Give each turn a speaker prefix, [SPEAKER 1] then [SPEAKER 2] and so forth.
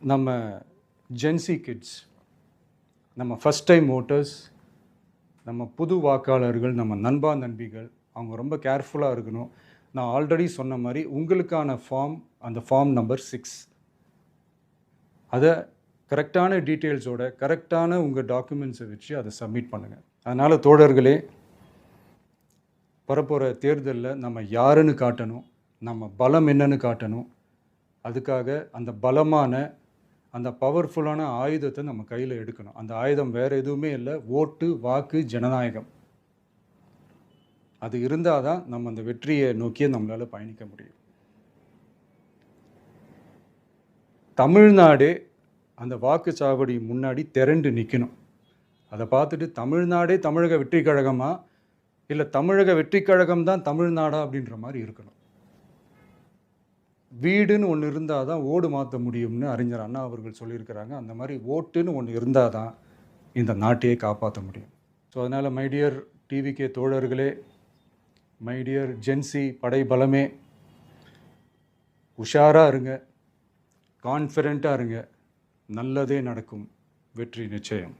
[SPEAKER 1] நம்ம Gen Z kids நம்ம first time voters நம்ம புது வாக்காளர்கள் நம்ம நண்பா நண்பிகள் அவங்க ரொம்ப கேர்ஃபுல்லாக இருக்கணும். நான் ஆல்ரெடி சொன்ன மாதிரி உங்களுக்கான ஃபார்ம் அந்த ஃபார்ம் நம்பர் சிக்ஸ் அதை கரெக்டான டீட்டெயில்ஸோட கரெக்டான உங்கள் டாக்குமெண்ட்ஸை வச்சு அதை சப்மிட் பண்ணுங்கள் அதனால் தோழர்களே வரப்போகிற தேர்தலில் நம்ம யாருன்னு காட்டணும் நம்ம பலம் என்னன்னு காட்டணும். அதுக்காக அந்த பலமான அந்த பவர்ஃபுல்லான ஆயுதத்தை நம்ம கையில் எடுக்கணும். அந்த ஆயுதம் வேறு எதுவுமே இல்லை. ஓட்டு வாக்கு ஜனநாயகம். அது இருந்தால் தான் நம்ம அந்த வெற்றியை நோக்கியே நம்மளால் பயணிக்க முடியும். தமிழ்நாடே அந்த வாக்குச்சாவடி முன்னாடி திரண்டு நிற்கணும் அதை பார்த்துட்டு தமிழ்நாடே தமிழக வெற்றி கழகமா? இல்லை தமிழக வெற்றி கழகம் தான் தமிழ்நாடா அப்படின்ற மாதிரி இருக்கணும். வீடுன்னு ஒன்று இருந்தால் தான் ஓடு மாற்ற முடியும்னு அறிஞர் அண்ணா அவர்கள் சொல்லியிருக்கிறாங்க. அந்த மாதிரி ஓட்டுன்னு ஒன்று இருந்தால் தான் இந்த நாட்டையே காப்பாற்ற முடியும். ஸோ அதனால் மைடியர் டிவிகே தோழர்களே மைடியர் ஜென்சி படை பலமே உஷாராக இருங்க கான்ஃபிடண்ட்டாக இருங்க நல்லதே நடக்கும் வெற்றி நிச்சயம்.